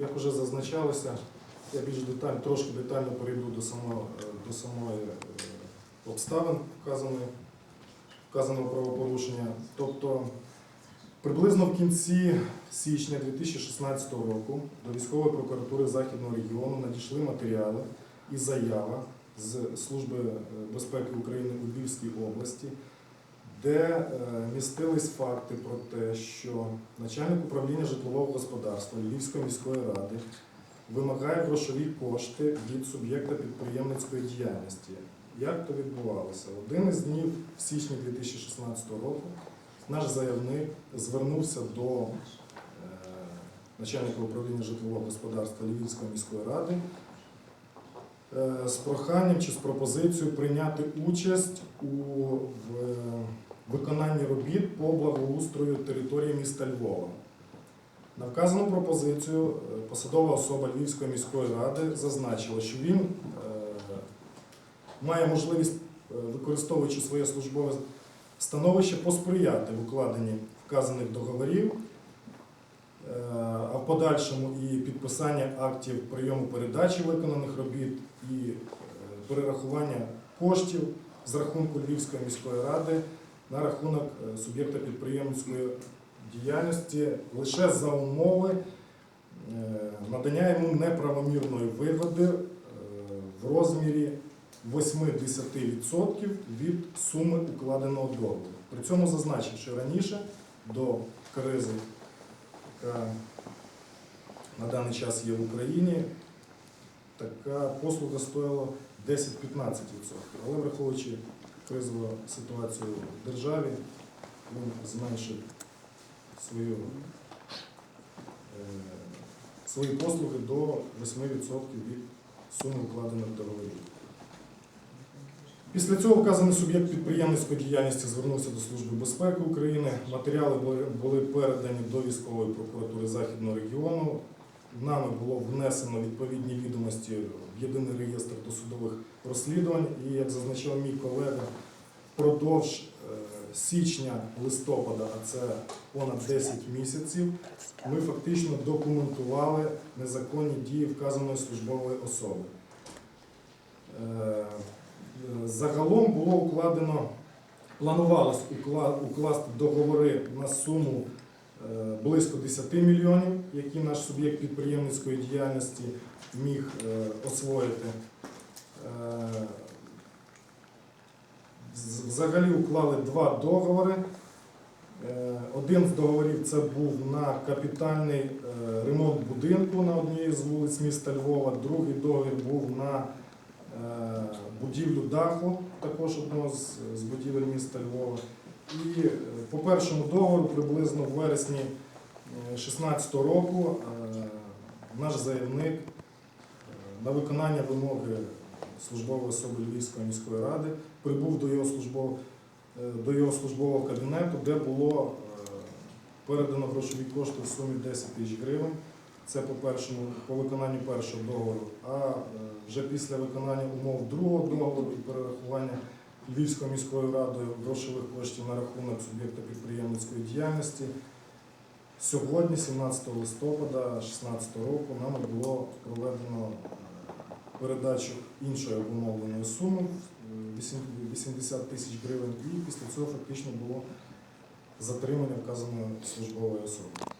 як вже зазначалося, я більш детально, трошки детально перейду до самого, до самої е, обставин вказаної, вказаного правопорушення. Тобто приблизно в кінці січня 2016 року до військової прокуратури Західного регіону надійшли матеріали і заява з Служби е, безпеки України у Львівській області, де е, містились факти про те, що начальник управління житлового господарства Львівської міської ради вимагає грошові кошти від суб'єкта підприємницької діяльності. Як то відбувалося? Один із днів в січні 2016 року наш заявник звернувся до е, начальника управління житлового господарства Львівської міської ради е, з проханням чи з пропозицією прийняти участь у в, виконанні робіт по благоустрою території міста Львова. На вказану пропозицію е, посадова особа Львівської міської ради зазначила, що він е, має можливість, е, використовуючи своє службове становище, посприяти в укладенні вказаних договорів, а в подальшому і підписання актів прийому передачі виконаних робіт і перерахування коштів з рахунку Львівської міської ради на рахунок е, суб'єкта підприємницької діяльності лише за умови е, надання йому неправомірної вигоди е, в розмірі 80% від суми укладеного договору. При цьому зазначив, що раніше до кризи, яка на даний час є в Україні, така послуга стоїла 10-15%. Але враховуючи кризову ситуацію в державі, він зменшив свою, е, свої послуги до 8% від суми укладених договорів. Після цього вказаний суб'єкт підприємницької діяльності звернувся до Служби безпеки України. Матеріали були передані до військової прокуратури Західного регіону. Нами було внесено відповідні відомості в єдиний реєстр досудових розслідувань. І як зазначав мій колега, впродовж е, січня-листопада, а це понад 10 місяців, ми фактично документували незаконні дії вказаної службової особи. Е, Загалом було укладено, планувалось укласти договори на суму е, близько 10 мільйонів, які наш суб'єкт підприємницької діяльності міг е, освоїти. Е, Взагалі уклали два договори. Е, Один з договорів це був на капітальний е, ремонт будинку на одній з вулиць міста Львова. Другий договір був на е, будівлю даху, також одного з будівель міста Львова. І е, по першому договору, приблизно в вересні 2016 року, е, наш заявник е, на виконання вимоги службової особи Львівської міської ради прибув до його службового, е, до його службового кабінету, де було е, передано грошові кошти в сумі 10 тисяч гривень. Це по першому по виконанню першого договору. А е, вже після виконання умов другого договору і перерахування Львівською міською радою грошових коштів на рахунок суб'єкта підприємницької діяльності. Сьогодні, 17 листопада 2016 року, нами було проведено е, передачу іншої обумовленої суми е, 80 тисяч гривень, і після цього фактично було затримання вказаної службової особи.